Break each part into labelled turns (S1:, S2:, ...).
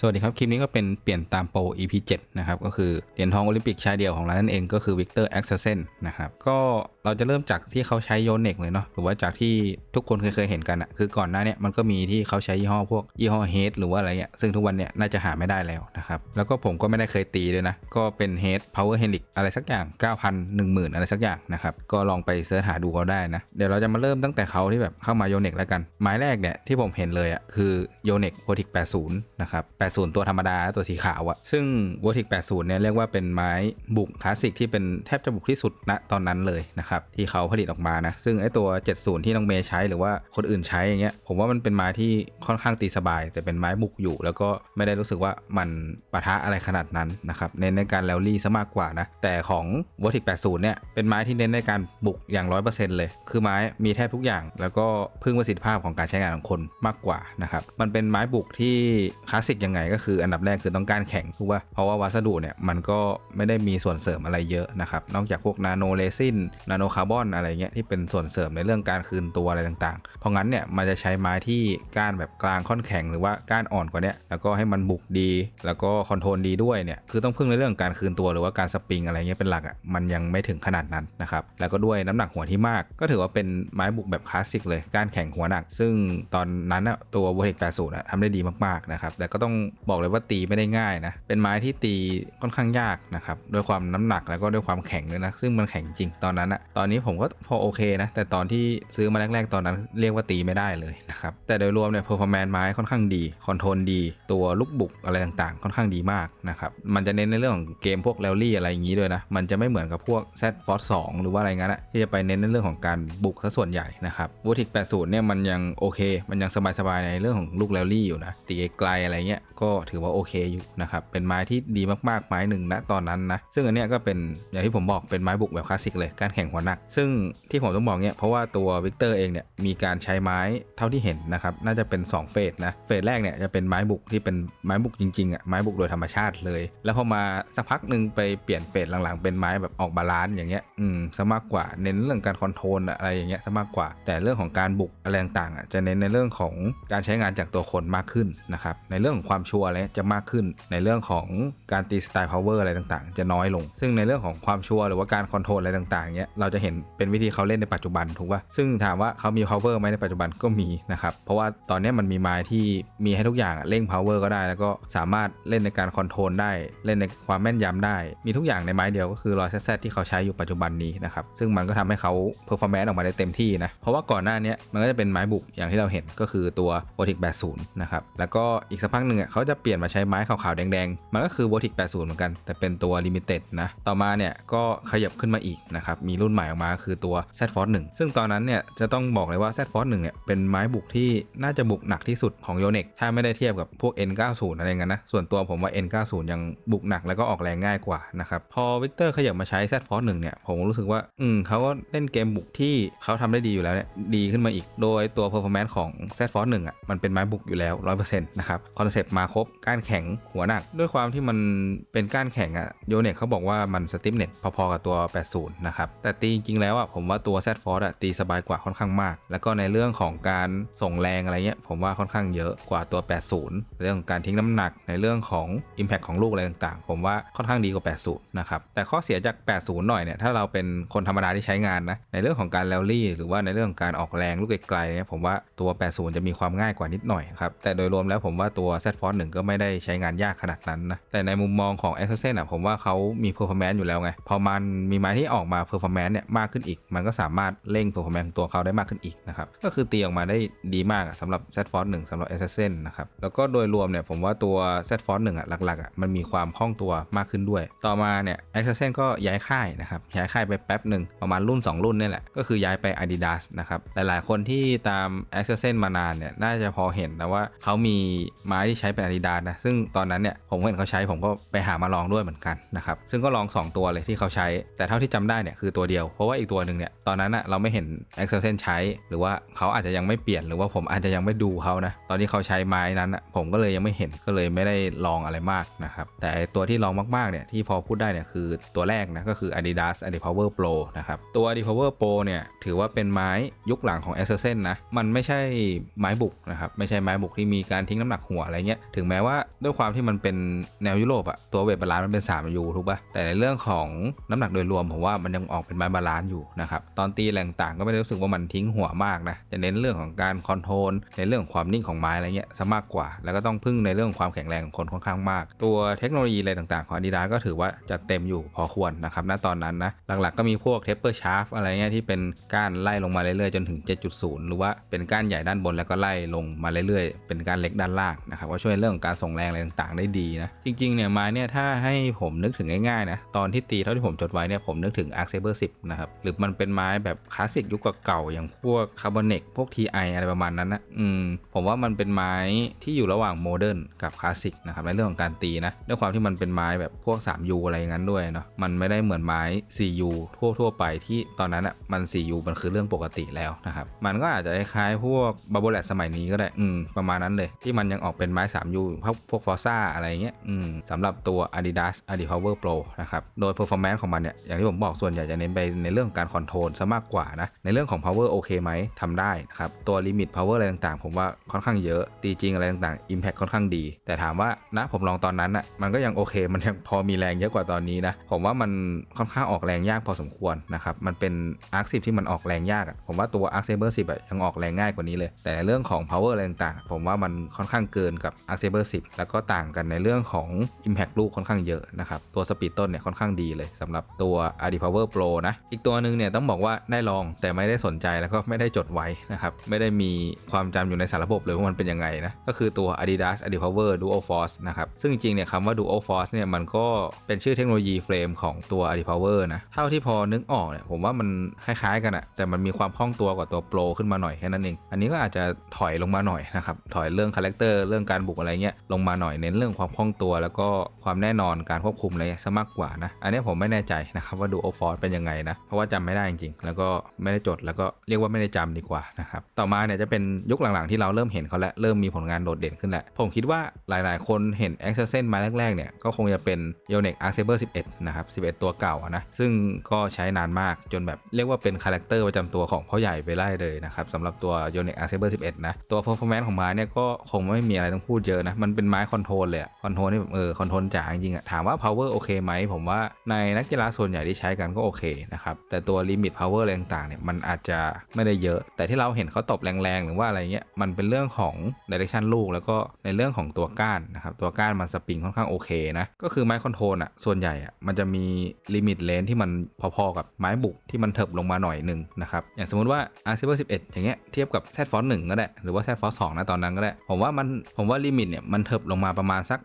S1: สวัสดีครับ คลิปนี้ก็เป็นเปลี่ยนตามโปร EP 7 นะครับ ก็คือเหรียญทองโอลิมปิกชายเดี่ยวของเรานั่นเองก็คือวิกเตอร์แอ็กเซนนะครับ ก็ เราจะเริ่มจากที่เขาใช้โยเน็กเลยเนาะหรือว่าจากที่ทุกคนเคยเคยเห็นกันอะคือก่อนหน้าเนี้ยมันก็มีที่เขาใช้ยี่ห้อพวกยี่ห้อเฮดหรือว่าอะไรเงี้ยซึ่งทุกวันเนี้ยน่าจะหาไม่ได้แล้วนะครับแล้วก็ผมก็ไม่ได้เคยตีเลยนะก็เป็นเฮดพาวเวอร์เฮลิกอะไรสักอย่าง 9,000 10,000 อะไรสักอย่างนะครับก็ลองไปเสิร์ชหาดูก็ได้นะเดี๋ยวเราจะมาเริ่มตั้งแต่เขาที่แบบเข้ามาโยเน็กแล้วกันไม้แรกเนี่ยที่ผมเห็นเลยอะคือโยเน็กโ o ติก80นะครับ80 ตัวธรรมดาตัวสีขาวอะซึ่งโ o ติก80เนี่ยเรียกว่าเป็นไม้บุกคลาสสิกที่เป็นแทบจะบุกที่สุดณตอนนั้นเลยนะครับที่เขาผลิตออกมานะซึ่งไอตัว 70 ที่น้องเมย์ใช้หรือว่าคนอื่นใช้อย่างเงี้ยผมว่ามันเป็นไม้ที่ค่อนข้างตีสบาย แต่เป็นไม้บุกอยู่ แล้วก็ไม่ได้รู้สึกว่ามันปะทะอะไรขนาดนั้นนะครับเน้นในการแรลลี่ซะมากกว่านะแต่ของโ o ติก80 เนี่ยเป็นไม้ที่เน้นในการบุกอย่าง 100%เลย คือไม้มีแทบทุกอย่าง แล้วก็พึ่งประสิทธิภาพของการใช้งานของคนมากกว่านะครับมันเป็นไม้บุกที่คลาสสิกยังไงก็คืออันดับแรกคือต้องการแข็งถูกป่ะเพราะว่าวัสดุเนี่ยมันก็ไม่ได้มีส่วนเสริมอะไรเยอะนะครับนอกจากพวกนาโนเรซินนาโนคาร์บอนอะไรเงี้ยที่เป็นส่วนเสริมในเรื่องการคืนตัวอะไรต่างๆ เพราะงั้นเนี่ยมันจะใช้ไม้ที่ก้านแบบกลางค่อนแข็งหรือว่าก้านอ่อนกว่านี้แล้วก็ให้มันบุกดี แล้วก็คอนโทรลดีด้วยเนี่ยคือต้องพึ่งในเรื่องการคืนตัวหรือว่าการสปริงอะไรเงี้ยเป็นหลักอะมันยังไม่ถึงขนาดนั้นนะครับแล้วก็ด้วยน้ำหนักหัวที่มาก ก็ถือว่าเป็นไม้บุกแบบคลาสสิกเลยก้านแข็งหัวหนัก ซึ่งตอนนั้นอะตัววอเทก80อะทำได้ดีมากๆนะครับแต่ก็ต้องบอกเลยว่าตีไม่ได้ง่ายนะเป็นไม้ที่ตีค่อนข้างยากนะครับด้วยความน้ำหนักแล้วก็ด้วยความแข็งด้วยนะซึ่งมันแข็งจริงตอนนั้นอะตอนนี้ผมก็พอโอเคนะ แต่ตอนที่ซื้อมาแรก ๆ ตอนนั้นเรียกว่าตีไม่ได้เลยนะครับ แต่โดยรวมเนี่ยเพอร์ฟอร์แมนซ์ไม้ค่อนข้างดี คอนโทรลดี ตัวลูกบุกอะไรต่างๆ ค่อนข้างดีมากนะครับ มันจะเน้นในเรื่องของเกมพวกแรลลี่อะไรอย่างนี้ด้วยนะ มันจะไม่เหมือนกับพวก Z Force 2หรือว่าอะไรเงั้ยนะที่จะไปเน้นในเรื่องของการบุกซะส่วนใหญ่นะครับวอทิก80เนี่ยมันยังโอเค มันยังสบายๆในเรื่องของลูกแรลลี่อยู่นะ ตีไกลอะไรเงี้ยก็ถือว่าโอเคอยู่นะครับ เป็นไม้ที่ดีมากๆไม้หนึ่งนะตอนนั้นนะ ซึ่งอันเนี้ยก็เป็นอย่างที่ผมบอกเป็นไม้บุกแบบคลาสสิกเลยการแข่งหัวหนัก ซึ่งที่ผมต้องบอกเนี่ยเพราะว่าตัววิกเตอร์เองเนี่ยมีการใช้ไม้เท่าที่เห็นนะครับน่าจะเป็น 2 เฟสนะเฟสแรกเนี่ยจะเป็นไม้บุกที่เป็นไม้บุกจริงๆอะไม้บุกโดยธรรมชาติเลย แล้วพอมาสักพักหนึ่งไปเปลี่ยนเฟสหลังๆ เป็นไม้แบบออกบาลานซ์อย่างเงี้ยอืมซะมากกว่าเน้นเรื่องการคอนโทรลอะไรอย่างเงี้ยซะมากกว่า แต่เรื่องของการบุกอะไรต่างๆอะจะเน้นในเรื่องของการใช้งานจากตัวคนมากขึ้นนะครับในเรื่องของความชัวร์อะไรจะมากขึ้น ในเรื่องของการตีสไตล์พาวเวอร์อะไรต่างๆ จะน้อยลง ซึ่งในเรื่องของความชัวร์หรือว่าการคอนโทรลอะไรต่างๆเงี้ยเราจะเห็นเป็นวิธีเขาเล่นในปัจจุบันถูกป่ะซึ่งถามว่าเขามี power ไหมในปัจจุบันก็มีนะครับเพราะว่าตอนนี้มันมีไม้ที่มีให้ทุกอย่างเร่ง power ก็ได้ แล้วก็สามารถเล่นในการคอนโทรลได้เล่นในความแม่นยำได้ มีทุกอย่างในไม้เดียวก็คือรอยแซดที่เขาใช้อยู่ปัจจุบันนี้นะครับซึ่งมันก็ทำให้เขา performance ออกมาได้เต็มที่นะเพราะว่าก่อนหน้านี้มันก็จะเป็นไม้บุกอย่างที่เราเห็นก็คือตัว v o t i c 80นะครับแล้วก็อีกสักพักหนึ่งอะเขาจะเปลี่ยนมาใช้ไม้ขาวๆแดงๆมันก็คือ v o t i c 80 เหมือนกัน แต่เป็นตัว limited นะต่อมาเนี่ยก็ขยับขึ้นมาอีกนะครับมีรุ่นใหม่ม่ออกมาคือตัว Z Force 1ซึ่งตอนนั้นเนี่ยจะต้องบอกเลยว่า Z Force 1เนี่ยเป็นไม้บุกที่น่าจะบุกหนักที่สุดของโยเน็กถ้าไม่ได้เทียบกับพวก N90 อะไรเงี้ยนะส่วนตัวผมว่า N90 ยังบุกหนักแล้วก็ออกแรงง่ายกว่านะครับพอวิกเตอร์ขยับมาใช้ Z Force 1เนี่ยผมรู้สึกว่าอืมเขาก็เล่นเกมบุกที่เขาทำได้ดีอยู่แล้วเนี่ยดีขึ้นมาอีก โดยตัว performance ของ Z Force 1อะมันเป็นไม้บุกอยู่แล้ว 100%นะครับคอนเซปต์มาครบก้านแข็งหัวหนัก ด้วยความที่มันเป็นก้านแข็งอะโยเน็กเขาบอกว่ามันสติปเน็ตพอๆกับตัว 80 นะครับ แต่ตีจริงๆแล้วอะผมว่าตัว Z Force อะตีสบายกว่าค่อนข้างมาก แล้วก็ในเรื่องของการส่งแรงอะไรเงี้ยผมว่าค่อนข้างเยอะกว่าตัว 80 เรื่องของการทิ้งน้ำหนักในเรื่องของ Impact ของลูกอะไรต่างๆ ผมว่าค่อนข้างดีกว่า 80 นะครับ แต่ข้อเสียจาก 80 หน่อยเนี่ยถ้าเราเป็นคนธรรมดาที่ใช้งานนะในเรื่องของการแรลลี่ หรือว่าในเรื่องของการออกแรงลูกไกลๆเนี่ยผมว่าตัว 80 จะมีความง่ายกว่านิดหน่อยครับแต่โดยรวมแล้วผมว่าตัว Z Force 1ก็ไม่ได้ใช้งานยากขนาดนั้นนะแต่ในมุมมองของ a s s e n อะผมว่าเขามี performance อยู่แล้วไงพอมันมีไม้ที่ออกมา performance เนี่ยมากขึ้นอีก มันก็สามารถเร่ง performance ของตัวเขาได้มากขึ้นอีกนะครับก็คือตีออกมาได้ดีมากสำหรับ Z Force 1สำหรับ a s s e n นะครับแล้วก็โดยรวมเนี่ยผมว่าตัว Z Force 1อะหลักๆอะมันมีความคล่องตัวมากขึ้นด้วย ต่อมาเนี่ย a s s e n ก็ย้ายค่ายนะครับย้ายค่ายไปแป๊บหนึ่งประมาณรุ่น 2 รุ่นนี่แหละก็คือย้ายไป Adidas นะครับหลายๆ คนที่ตาม a s s e n มานานเนี่ยน่าจะพอเห็นนะว่าเขามีไม้ที่ใช้เป็น Adidas นะซึ่งตอนนั้นเนี่ยผมเห็นเขาใช้ผมก็ไปหามาลองด้วยเหมือนกันนะครับซึ่งก็ลอง 2 ตัวเลยที่เขาใช้ แต่เท่าที่จำได้เนี่ยคือตัวเดียววเพราะว่าอีกตัวหนึ่งเนี่ยตอนนั้นอะเราไม่เห็น a x e s s e n ใช้ หรือว่าเขาอาจจะยังไม่เปลี่ยนหรือว่าผมอาจจะยังไม่ดูเขานะตอนที่เขาใช้ไม้นั้นอะผมก็เลยยังไม่เห็นก็เลยไม่ได้ลองอะไรมากนะครับแต่ไอตัวที่ลองมากๆเนี่ยที่พอพูดได้เนี่ยคือตัวแรกนะก็คือ Adidas Adi Power Pro นะครับตัว Adi Power Pro เนี่ยถือว่าเป็นไม้ยุคหลังของ a x e s s e n นะมันไม่ใช่ไม้บุกนะครับไม่ใช่ไม้บุกที่มีการทิ้งน้ำหนักหัวอะไรเงี้ยถึงแม้ว่าด้วยความที่มันเป็นแนวยุโรปอะตัวเวทบาลานซ์มันเป็น3ยูถูกปะแต่ในเรื่องของน้ำหนักโดยรวมผมว่ามันยังออกเป็นไม้บาลานซ์อยู่นะครับตอนตีแรงต่างก็ไม่ได้รู้สึกว่ามันทิ้งหัวมากนะจะเน้นเรื่องของการคอนโทรลในเรื่องของความนิ่งของไม้อะไรเงี้ยซะมากกว่า แล้วก็ต้องพึ่งในเรื่องของความแข็งแรงของคนค่อนข้างมาก ตัวเทคโนโลยีอะไรต่างๆ ของ Adidas ก็ถือว่าจะเต็มอยู่พอควรนะครับณตอนนั้นนะหลักๆก็มีพวกเทปเปอร์ชาร์ฟอะไรเงี้ยที่เป็นก้านไล่ลงมาเรื่อยๆจนถึง 7.0 หรือว่าเป็นก้านใหญ่ด้านบนแล้วก็ไล่ลงมาเรื่อยๆ เป็นก้านเล็กด้านล่างนะครับก็ช่วยเรื่องของการส่งแรงอะไรต่างๆ ได้ดีนะจริงๆเนี่ยไม้เนี่ยถ้าให้ผมนึกถึงง่ายๆนะตอนที่ตีเท่าที่ผมจดไว้เนี่ยผมนึกถึง Arc Saber 10นะครับ หรือมันเป็นไม้แบบคลาสสิกยุคเก่าๆอย่างพวกคาร์บอนเนกพวก TI อะไรประมาณนั้นนะอืมผมว่ามันเป็นไม้ที่อยู่ระหว่างโมเดิร์นกับคลาสสิกนะครับในเรื่องของการตีนะด้วยความที่มันเป็นไม้แบบพวก 3U อะไรอย่างนั้นด้วยเนาะมันไม่ได้เหมือนไม้ 4U ทั่วๆไปที่ตอนนั้นอะมัน 4U มันคือเรื่องปกติแล้วนะครับมันก็อาจจะคล้ายๆพวกบับเบิลแลสมัยนี้ก็ได้อืมประมาณนั้นเลย ที่มันยังออกเป็นไม้ 3U พวกพวกฟอร์ซ่าอะไรเงี้ยอืมสำหรับตัว Adidas Adi Power Pro นะครับโดย performance ของมันเนี่ยอย่างที่ผมบอกส่วนใหญ่จะเน้นไปในเรื่องการคอนโทรลซะมากกว่านะ ในเรื่องของ power โอเคไหมทำได้นะครับ ตัวลิมิต power อะไรต่างๆ ผมว่าค่อนข้างเยอะ ตีจริงอะไรต่างๆ impact ค่อนข้างดี แต่ถามว่านะผมลองตอนนั้นอะมันก็ยังโอเค มันยังพอมีแรงเยอะกว่าตอนนี้นะ ผมว่ามันค่อนข้างออกแรงยากพอสมควรนะครับ มันเป็น Arc 10ที่มันออกแรงยากอะผมว่าตัว Arc Saber 10อะยังออกแรงง่ายกว่านี้เลย แต่ในเรื่องของ power อะไรต่างๆ ผมว่ามันค่อนข้างเกินกับ Arc Saber 10 แล้วก็ต่างกันในเรื่องของ impact ลูกค่อนข้างเยอะนะครับ ตัวสปีดต้นเนี่ยค่อนข้างดีเลยสำหรับตัว Adi Power Pro นะอีกตัวหนึ่งเนี่ยต้องบอกว่าได้ลองแต่ไม่ได้สนใจแล้วก็ไม่ได้จดไว้นะครับไม่ได้มีความจำอยู่ในสารระบบเลยว่ามันเป็นยังไงนะก็คือตัว Adidas Adi Power Dual Force นะครับซึ่งจริงๆเนี่ยคำว่า Dual Force เนี่ยมันก็เป็นชื่อเทคโนโลยีเฟรมของตัว Adi Power นะเท่าที่พอนึกออกเนี่ยผมว่ามันคล้ายๆกันอะแต่มันมีความคล่องตัวกว่าตัว Pro ขึ้นมาหน่อยแค่นั้นเองอันนี้ก็อาจจะถอยลงมาหน่อยนะครับถอยเรื่องคาแรคเตอร์เรื่องการบุกอะไรเงี้ยลงมาหน่อยเน้นเรื่องความคล่องตัว แล้วก็ความแน่นอนการควบคุมอะไรซะมากกว่านะอันนี้ผมไม่แน่ใจนะครับว่า Dual Force เป็นยังไงนะเพราะว่าจำไม่ได้จริงๆ แล้วก็ไม่ได้จดแล้วก็เรียกว่าไม่ได้จำดีกว่านะครับ ต่อมาเนี่ยจะเป็นยุคหลังๆที่เราเริ่มเห็นเขาแล้วเริ่มมีผลงานโดดเด่นขึ้นแหละผมคิดว่าหลายๆ คนเห็น a x e s s e n มาแรกๆเนี่ยก็คงจะเป็น y o n e x Arc Saber 11 นะครับ 11 ตัวเก่านะซึ่งก็ใช้นานมากจนแบบเรียกว่าเป็นคาแรคเตอร์ประจำตัวของพ่อใหญ่ไปไล่เลยนะครับสำหรับตัว y o n e x Arc Saber 11 นะตัว performance ของไม้เนี่ยก็คงไม่มีอะไรต้องพูดเยอะนะมันเป็นไม้คอนโทรลเลยคอนโทรลนี่แบบเออคอนโทรลจ๋าจริงๆอะถามว่า power โอเคไหมผมว่าในนักกีฬาส่วนใหญ่ที่ใช้กันก็โอเคนะครับแต่ตัว limit power อร์อะไรต่างๆเนี่ยมันอาจจะไม่ได้เยอะ แต่ที่เราเห็นเขาตบแรงๆ หรือว่าอะไรเงี้ยมันเป็นเรื่องของ direction ลูก แล้วก็ในเรื่องของตัวก้านนะครับตัวก้านมันสปริงค่อนข้างโอเคนะก็คือไม้คอนโทรลอะส่วนใหญ่อะมันจะมีลิมิตเลนที่มันพอๆกับไม้บุกที่มันเถิบลงมาหน่อยหนึ่งนะครับอย่างสมมติว่า Arc Saber 11อย่างเงี้ยเทียบกับ Z Force 1ก็ได้หรือว่า Z Force 2นะตอนนั้นก็ได้ผมว่ามันผมว่าลิมิตเนี่ยมันเถิบลงมาประมาณสัก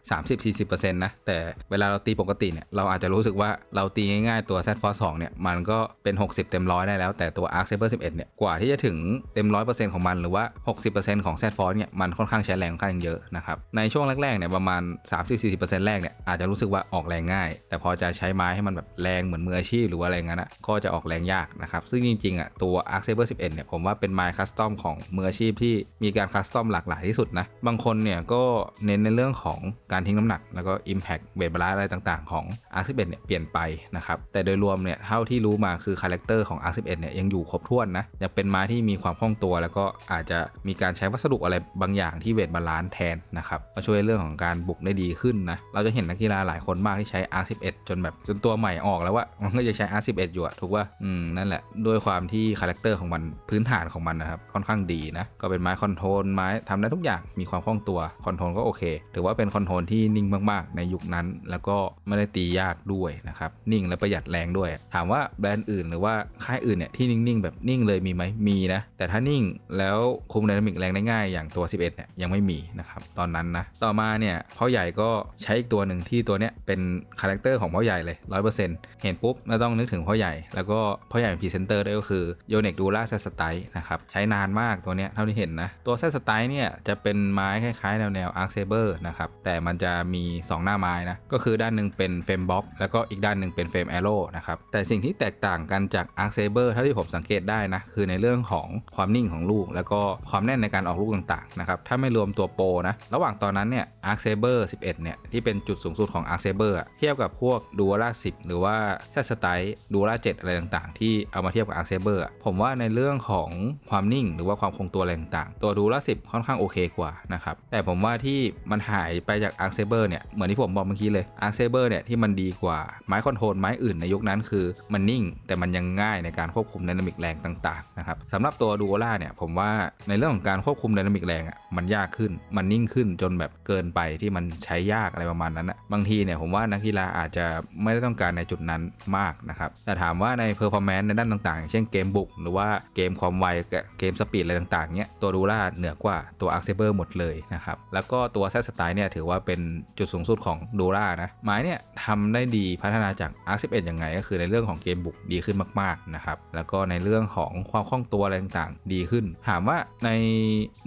S1: 30-40%นะแต่เวลาเราตีปกติเนี่ยเราอาจจะรู้สึกว่าเราตีง่ายๆตัว Z Force 2เนี่ยมันกก็เป็น 60 เต็มร้อยได้แล้ว แต่ตัว Arc Saber 11 เนี่ย กว่าที่จะถึงเต็ม 100%ของมันหรือว่า 60%ของ Z Force เนี่ย มันค่อนข้างใช้แรงค่อนข้างเยอะนะครับ ในช่วงแรกๆ เนี่ย ประมาณ 30-40%แรกเนี่ย อาจจะรู้สึกว่าออกแรงง่าย แต่พอจะใช้ไม้ให้มันแบบแรงเหมือนมืออาชีพหรือว่าอะไรงั้นอะก็จะออกแรงยากนะครับ ซึ่งจริงๆอะตัว Arc Saber 11 เนี่ย ผมว่าเป็นไม้คัสตอมของมืออาชีพที่มีการคัสตอมหลากหลายที่สุดนะ บางคนเนี่ยก็เน้นในเรื่องของการทิ้งน้ำหนัก แล้วก็ Impact เบสบาลานอะไรต่าง ๆ ของ Arc 11 เนี่ยเปลี่ยนไปนะครับแต่โดยรวมเนี่ยเท่าที่รูมาคือคาแรคเตอร์ของ R11 เนี่ยยังอยู่ครบถ้วนนะยังเป็นไม้ที่มีความคล่องตัว แล้วก็อาจจะมีการใช้วัสดุอะไรบางอย่างที่เวทบาลานซ์แทนนะครับมาช่วยเรื่องของการบุกได้ดีขึ้นนะเราจะเห็นนักกีฬาหลายคนมากที่ใช้ R11 จนแบบจนตัวใหม่ออกแล้วว่ามันก็จะใช้ R11 อยู่อะถูกว่าอืมนั่นแหละด้วยความที่คาแรคเตอร์ของมันพื้นฐานของมันนะครับค่อนข้างดีนะก็เป็นไม้คอนโทรลไม้ทำได้ทุกอย่างมีความคล่องตัวคอนโทรลก็โอเค ถือว่าเป็นคอนโทรลที่นิ่งมากๆ ในยุคนั้น แล้วก็ไม่ได้ตียากด้วยนะครับนิ่งและประหยัดแรงด้วย ถามว่าแบรนด์อื่น หรือว่าค่ายอื่นเนี่ยที่นิ่งๆ แบบนิ่งเลยมีไหมมีนะ แต่ถ้านิ่งแล้วคุมไดนามิกแรงได้ง่ายอย่างตัว 11เนี่ยยังไม่มีนะครับตอนนั้นนะต่อมาเนี่ยพ่อใหญ่ก็ใช้อีกตัวหนึ่งที่ตัวเนี้ยเป็นคาแรคเตอร์ของพ่อใหญ่เลย100%เห็นปุ๊บไม่ต้องนึกถึงพ่อใหญ่ แล้วก็พ่อใหญ่เป็นพรีเซนเตอร์ด้วยก็คือโยเนกดูล่าเซสไตนะครับใช้นานมากตัวเนี้ยเท่าที่เห็นนะตัวเซสไตเนี่ยจะเป็นไม้คล้ายๆแนวแนวอาร์คเซเบอร์นะครับแต่มันจะมี 2 หน้าไม้นะก็คือด้านหนึ่งเป็นเฟรมบ็อกแล้วก็อีกด้านหนึ่งเป็นเฟรมแอโร่นะครับแต่สิ่งที่แตกต่างกันจาก Arc Saber เท่าที่ผมสังเกตได้นะ คือในเรื่องของความนิ่งของลูก แล้วก็ความแน่นในการออกลูกต่างๆนะครับถ้าไม่รวมตัวโปรนะ ระหว่างตอนนั้นเนี่ย Arc Saber 11 เนี่ย ที่เป็นจุดสูงสุดของ Arc Saber อะเทียบกับพวก d u a l a 10 หรือว่า s a t s t y d u a l a 7อะไรต่างๆ ที่เอามาเทียบกับ Arc Saber อะผมว่าในเรื่องของความนิ่งหรือว่าความคงตัวอะไรต่างๆ ตัว d u a l a 10 ค่อนข้างโอเคกว่านะครับแต่ผมว่าที่มันหายไปจาก Arc Saber เนี่ยเหมือนที่ผมบอกเมื่อกี้เลย Arc Saber เนี่ยที่มันดีกว่าไม้คอนโทรลไม้อื่นในยุคนั้นคือมันนิ่งแต่มันยังง่ายในการควบคุมไดนามิกแรงต่างๆนะครับสำหรับตัวดูโอล่าเนี่ยผมว่าในเรื่องของการควบคุมไดนามิกแรงอะมันยากขึ้นมันนิ่งขึ้นจนแบบเกินไปที่มันใช้ยากอะไรประมาณนั้นอะบางทีเนี่ยผมว่านักกีฬาอาจจะไม่ได้ต้องการในจุดนั้นมากนะครับแต่ถามว่าในเพอร์ฟอร์แมนซ์ในด้านต่างๆ เช่นเกมบุก หรือว่าเกมความไวเกมสปีดอะไรต่างๆเนี่ยตัวดูล่าเหนือกว่าตัวอาร์เซเบอร์หมดเลยนะครับแล้วก็ตัวแซสไตล์เนี่ยถือว่าเป็นจุดสูงสุดของดูล่านะไม้เนี่ยทำได้ดีพัฒนาจาก Arc 11ยังไงก็คือในเรื่องของเกมบุกดีขึ้นมากๆนะครับแล้วก็ในเรื่องของความคล่องตัวอะไรต่างๆ ดีขึ้น ถามว่าใน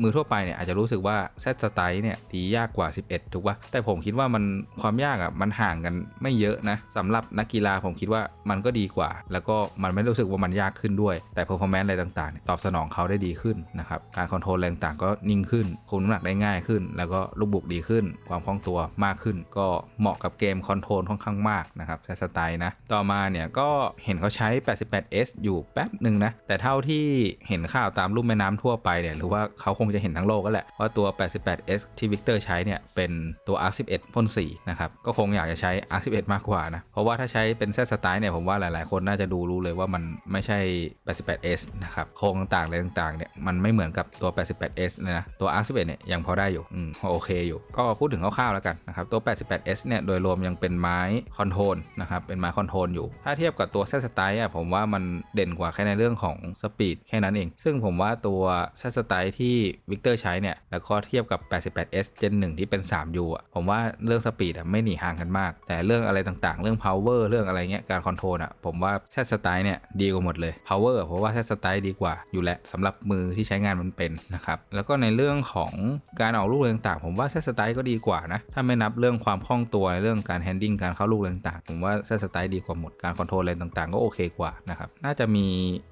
S1: มือทั่วไปเนี่ยอาจจะรู้สึกว่าแซสไตล์เนี่ยตียากกว่า 11 ถูกปะแต่ผมคิดว่ามันความยากอะมันห่างกันไม่เยอะนะสำหรับนักกีฬาผมคิดว่ามันก็ดีกว่า แล้วก็มันไม่รู้สึกว่ามันยากขึ้นด้วย แต่เพอร์ฟอร์แมนซ์อะไรต่างๆ ตอบสนองเขาได้ดีขึ้นนะครับการคอนโทรลแรงต่างๆก็นิ่งขึ้นคุมน้ำหนักได้ง่ายขึ้น แล้วก็ลูกบุกดีขึ้น ความคล่องตัวมากขึ้น ก็เหมาะกับเกมคอนโทรลค่อนข้างมากนะครับแซสไตล์นะต่อมาเนี่ยก็เห็นเขาใช้ 88S อยู่แป๊บหนึ่งนะ แต่เท่าที่เห็นข่าวตามรูปแม่น้ำทั่วไปเนี่ยหรือว่าเขาคงจะเห็นทั้งโลกก็แหละ ว่าตัว 88S ที่วิกเตอร์ใช้เนี่ยเป็นตัว R11 พ่นสีนะครับ ก็คงอยากจะใช้ R11 มากกว่านะ เพราะว่าถ้าใช้เป็นแซสไตล์เนี่ยผมว่าหลายๆ คนน่าจะดูรู้เลยว่ามันไม่ใช่ 88S นะครับ โครงต่างๆอะไรต่างๆเนี่ยมันไม่เหมือนกับตัว 88S เลยนะ ตัว R11 เนี่ยยังพอได้อยู่อืมโอเคอยู่ ก็พูดถึงคร่าวๆแล้วกันนะครับตัว 88S เนี่ยโดยรวมยังเป็นไม้คอนโทรลนะครับเป็นไม้คอนโทรลอยู่ ถ้าเทียบกับตัวแซสไตล์อะผมว่ามันเด่นกว่าแค่ในเรื่องของสปีดแค่นั้นเอง ซึ่งผมว่าตัวแซสไตล์ที่วิกเตอร์ใช้เนี่ย แล้วก็เทียบกับ 88S Gen 1 ที่เป็น 3U อะผมว่าเรื่องสปีดอะไม่หนีห่างกันมาก แต่เรื่องอะไรต่างๆ เรื่อง power เรื่องอะไรเงี้ยการคอนโทรลอะผมว่าแซสไตล์เนี่ยดีกว่าหมดเลย power เพราะว่าแซสไตล์ดีกว่าอยู่แล้วสำหรับมือที่ใช้งานมันเป็นนะครับแล้วก็ในเรื่องของการออกลูกต่างๆ ผมว่าแซสไตล์ก็ดีกว่านะถ้าไม่นับเรื่องความคล่องตัวเรื่องการแฮนดิ้งการเข้าลูกต่างๆผมว่าแซสไตล์ดีกว่าหมดการคอนโทรลอะไรต่างก็โอเคกว่านะครับ น่าจะมี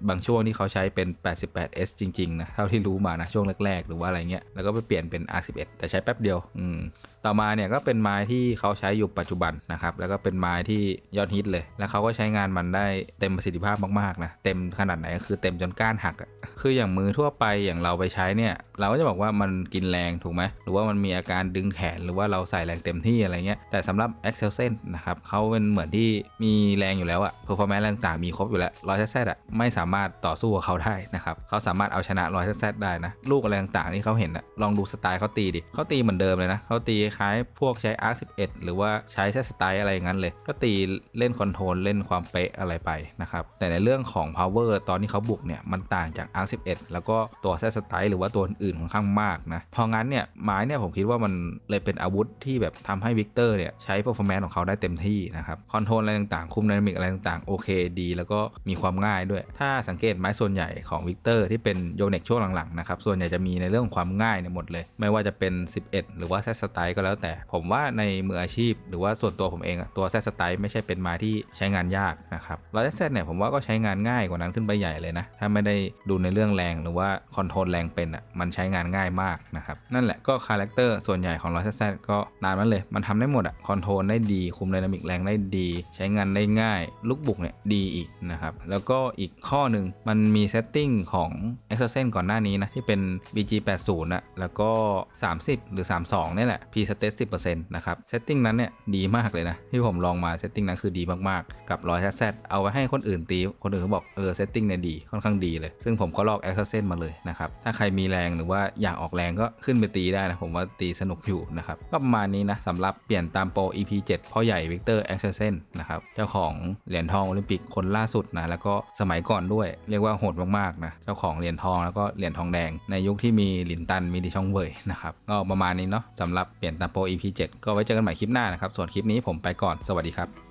S1: บางช่วงที่เขาใช้เป็น 88S จริง ๆ นะ เท่าที่รู้มานะ ช่วงแรก ๆ หรือว่าอะไรเงี้ย แล้วก็ไปเปลี่ยนเป็น R11 แต่ใช้แป๊บเดียว อืมต่อมาเนี่ยก็เป็นไม้ที่เขาใช้อยู่ปัจจุบันนะครับ แล้วก็เป็นไม้ที่ยอดฮิตเลย แล้วเขาก็ใช้งานมันได้เต็มประสิทธิภาพมากๆนะเต็มขนาดไหนก็คือเต็มจนก้านหักอะคืออย่างมือทั่วไปอย่างเราไปใช้เนี่ยเราก็จะบอกว่ามันกินแรงถูกไหมหรือว่ามันมีอาการดึงแขนหรือว่าเราใส่แรงเต็มที่อะไรเงี้ยแต่สำหรับ e x c e l s e n นะครับเขาเป็นเหมือนที่มีแรงอยู่แล้วอะ performance แรงต่างๆมีครบอยู่แล้วร้อยแซดอะไม่สามารถต่อสู้กับเขาได้นะครับเขาสามารถเอาชนะร้อยแซดได้นะลูกอะไรต่างๆที่เขาเห็นอะลองดูสไตล์เขาตีดิเขาตีเหมือนเดิมเลยนะเขาตีคล้ายพวกใช้ Arc 11หรือว่าใช้แซสไตล์อะไรอย่างนั้นเลย ก็ตีเล่นคอนโทรลเล่นความเป๊ะอะไรไปนะครับแต่ในเรื่องของ power ตอนที่เขาบุกเนี่ยมันต่างจาก Arc 11 แล้วก็ตัวแซสไตล์หรือว่าตัวอื่นค่อนข้างมากนะเพราะงั้นเนี่ยไม้เนี่ยผมคิดว่ามันเลยเป็นอาวุธที่แบบทำให้วิกเตอร์เนี่ยใช้ performance ของเขาได้เต็มที่นะครับคอนโทรลอะไรต่างๆ คุมไดนามิกอะไรต่างๆ โอเคดี แล้วก็มีความง่ายด้วย ถ้าสังเกตไม้ส่วนใหญ่ของวิกเตอร์ที่เป็นโยเน็กช่วงหลังๆนะครับส่วนใหญ่จะมีในเรื่องของความง่ายเนี่ยหมดเลย ไม่ว่าจะเป็น 11 หรือว่าแซสไตล์ก็แล้วแต่ ผมว่าในมืออาชีพ หรือว่าส่วนตัวผมเองอะตัวแซสไตล์ไม่ใช่เป็นไม้ที่ใช้งานยากนะครับร้อยแซเนี่ยผมว่าก็ใช้งานง่ายกว่านั้นขึ้นไปใหญ่เลยนะถ้าไม่ได้ดูในเรื่องแรงหรือว่าคอนโทรลแรงเป็นอะมันใช้งานง่ายมากนะครับนั่นแหละก็คาแรคเตอร์ส่วนใหญ่ของร้อยแซก็นานนั้นเลย มันทำได้หมดอะคอนโทรลได้ดีคุมไดนามิกแรงได้ดี ใช้งานได้ง่าย ลูกบุกเนี่ยดีอีกนะครับ แล้วก็อีกข้อหนึ่งมันมีเซตติ้งของ e x o s e n ก่อนหน้านี้นะ ที่เป็น BG80 นะแล้วก็ 30 หรือ 32นี่แหละ P state 10%นะครับเซตติ้งนั้นเนี่ยดีมากเลยนะ ที่ผมลองมาเซตติ้งนั้นคือดีมากๆ กับร้อยแซเอาไว้ให้คนอื่นตี คนอื่นเขาบอกเออเซตติ้งเนี่ยดีค่อนข้างดีเลย ซึ่งผมก็ลอก e x o s e n มาเลยนะครับ ถ้าใครมีแรงหรือว่าอยากออกแรงก็ขึ้นไปตีได้นะผมว่าตีสนุกอยู่นะครับก็ประมาณนี้นะสำหรับเปลี่ยนตามโปร EP 7พ่อใหญ่วิกเตอร์เอ็กซ์เซนนะครับเจ้าของเหรียญทองโอลิมปิกคนล่าสุดนะแล้วก็สมัยก่อนด้วย เรียกว่าโหดมากๆนะเจ้าของเหรียญทองแล้วก็เหรียญทองแดง ในยุคที่มีหลินตันมีดิชองเวยนะครับก็ประมาณนี้เนาะสำหรับเปลี่ยนตาโป EP 7 ก็ไว้เจอกันใหม่คลิปหน้านะครับส่วนคลิปนี้ผมไปก่อนสวัสดีครับ